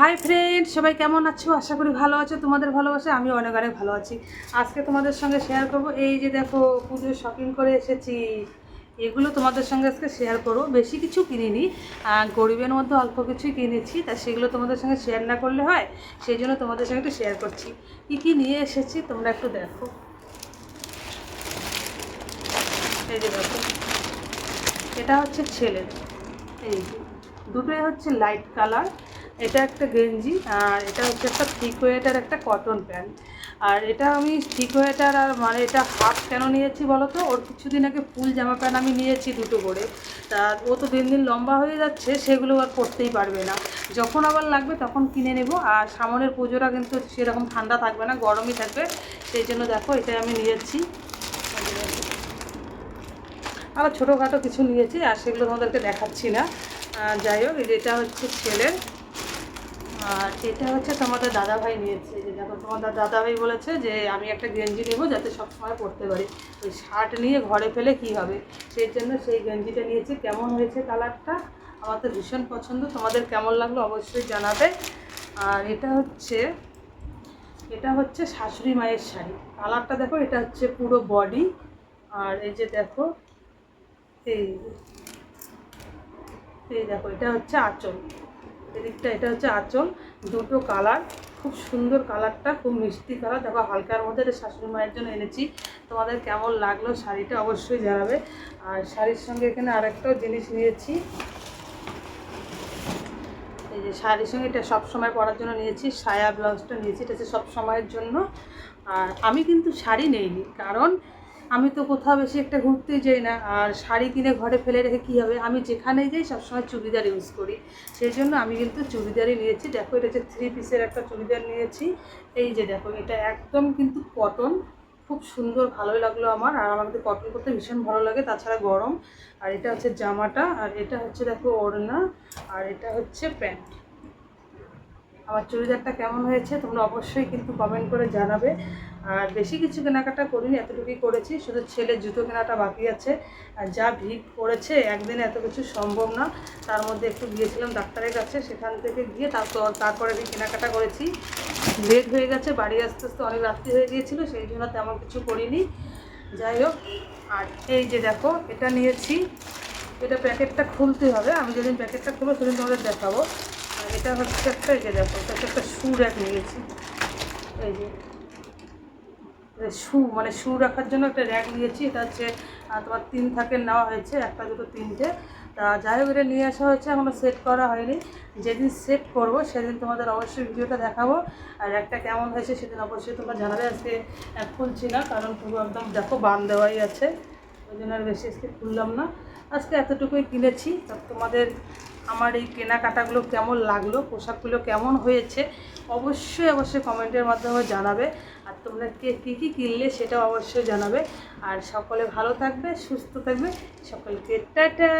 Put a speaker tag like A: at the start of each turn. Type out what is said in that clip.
A: Hi friend সবাই কেমন আছো? আশা করি ভালো আছো। তোমাদের ভালোবাসে আমি অনেক অনেক ভালো আছি। আজকে তোমাদের সঙ্গে শেয়ার করব। এই যে দেখো পুজোর শপিং করে এসেছি। এগুলো তোমাদের সঙ্গে আজকে শেয়ার করব। বেশি কিছু কিনিনি। গরিবের মধ্যে অল্প কিছুই কিনেছি। তা সেগুলো তোমাদের সঙ্গে শেয়ার না করলে হয়, সেই জন্য তোমাদের সঙ্গে একটু শেয়ার করছি। কী কী নিয়ে এসেছি তোমরা একটু দেখো। এই যে দেখো, এটা হচ্ছে ছেলের। এই দুটোই হচ্ছে লাইট কালার এটা একটা গেঞ্জি, আর এটা হচ্ছে একটা থিক ওয়েটার একটা কটন প্যান্ট আর এটা আমি থিক ওয়েটার আর মানে এটা হাফ কেন নিয়েছি বলো তো ওর কিছুদিন আগে ফুল জামা প্যান্ট আমি নিয়েছি দুটো করে। তা ও তো দিন দিন লম্বা হয়ে যাচ্ছে, সেগুলো আর পরতেই পারবে না। যখন আবার লাগবে তখন কিনে নেব, আর সামনের পুজোটা কিন্তু সেরকম ঠান্ডা থাকবে না, গরমই থাকবে। সেই জন্য দেখো এটাই আমি নিয়েছি। আবার ছোটোখাটো কিছু নিয়েছি, আর সেগুলো তোমাদেরকে দেখাচ্ছি না। যাই হোক, এটা হচ্ছে ছেলের আর এটা হচ্ছে তোমাদের দাদাভাই নিয়েছে, যে দেখো তোমাদের দাদাভাই বলেছে যে আমি একটা গেঞ্জি নেব যাতে সবসময় পরতে পারি। ওই শার্ট নিয়ে ঘরে ফেলে কি হবে? সেই জন্য সেই গেঞ্জিটা নিয়েছি। কেমন হয়েছে কালারটা? আমার তো ভীষণ পছন্দ। তোমাদের কেমন লাগল অবশ্যই জানাবে। আর এটা হচ্ছে এটা হচ্ছে শাশুড়ি মায়ের শাড়ি। কালারটা দেখো, এটা হচ্ছে পুরো বডি। আর এই যে দেখো, এই এই দেখো, এটা হচ্ছে আঁচল। এদিকটা এটা হচ্ছে আঁচল, দুটো কালার, খুব সুন্দর কালারটা, খুব মিষ্টি কালার। দেখো, হালকার মধ্যে এটা শাশুড়ি মায়ের জন্য এনেছি। তোমাদের কেমন লাগল শাড়িটা অবশ্যই জানাবে। আর শাড়ির সঙ্গে এখানে আরেকটাও জিনিস নিয়েছি। এই যে শাড়ির সঙ্গে এটা সব সময় পরার জন্য নিয়েছি, সায়া ব্লাউজটা নিয়েছি, এটা হচ্ছে সব সময়ের জন্য। আর আমি কিন্তু শাড়ি নেইনি, কারণ আমি তো কোথাও বেশি একটা ঘুরতে যাই না, আর শাড়ি কিনে ঘরে ফেলে রেখে কী হবে? আমি যেখানেই যাই সবসময় চুড়িদার ইউজ করি। সেই জন্য আমি কিন্তু চুড়িদারই নিয়েছি। দেখো, এটা হচ্ছে থ্রি পিসের একটা চুড়িদার নিয়েছি। এই যে দেখো, এটা একদম কিন্তু কটন খুব সুন্দর, ভালোই লাগল আমার। আর আমাকে কটন করতে ভীষণ ভালো লাগে, তাছাড়া গরম। আর এটা হচ্ছে জামাটা, আর এটা হচ্ছে দেখো ওড়না, আর এটা হচ্ছে প্যান্ট। আমার চুড়িদারটা কেমন হয়েছে তোমরা অবশ্যই কিন্তু কমেন্ট করে জানাবে। আর বেশি কিছু কেনাকাটা করিনি, এতটুকুই করেছি। শুধু ছেলের জুতো কেনাটা বাকি আছে। আর যা ভিড় পড়েছে একদিনে এত কিছু সম্ভব না। তার মধ্যে একটু গিয়েছিলাম ডাক্তারের কাছে, সেখান থেকে গিয়ে তারপর, তারপরে আমি কেনাকাটা করেছি। লেট হয়ে গেছে, বাড়ি আসতে আসতে অনেক রাত্রি হয়ে গিয়েছিল, সেই জন্য তেমন কিছু করিনি। যাই হোক, আর এই যে দেখো, এটা নিয়েছি। এটা প্যাকেটটা খুলতে হবে। আমি যেদিন প্যাকেটটা খুলবো, সেদিন তোমাদের দেখাবো। এটা হচ্ছে একটা যে দেখো একটা শু র্যাক নিয়েছি। এই যে শু মানে শু রাখার জন্য একটা র্যাক নিয়েছি। এটা হচ্ছে তোমার তিন থাকের নেওয়া হয়েছে, একটা, দুটো, তিনটে। তা যাই হোক, এটা নিয়ে আসা হয়েছে এখনও সেট করা হয়নি। যেদিন সেট করব, সেদিন তোমাদের অবশ্যই ভিডিওটা দেখাবো। আর একটা কেমন হয়েছে সেদিন অবশ্যই তোমরা জানাবে। আজকে খুলছি না, কারণ পুরো একদম দেখো বান দেওয়াই আছে। ওই জন্য আর বেশি আজকে খুললাম না। আজকে এতটুকুই কিনেছি। তা তোমাদের আমার এই কেনাকাটাগুলো কেমন লাগল, পোশাকগুলো কেমন হয়েছে, অবশ্যই অবশ্যই কমেন্টের মাধ্যমে জানাবে। আর তোমরা কে, কী কী কিনলে সেটাও অবশ্যই জানাবে। আর সকলে ভালো থাকবে, সুস্থ থাকবে। সকলকে টাটা!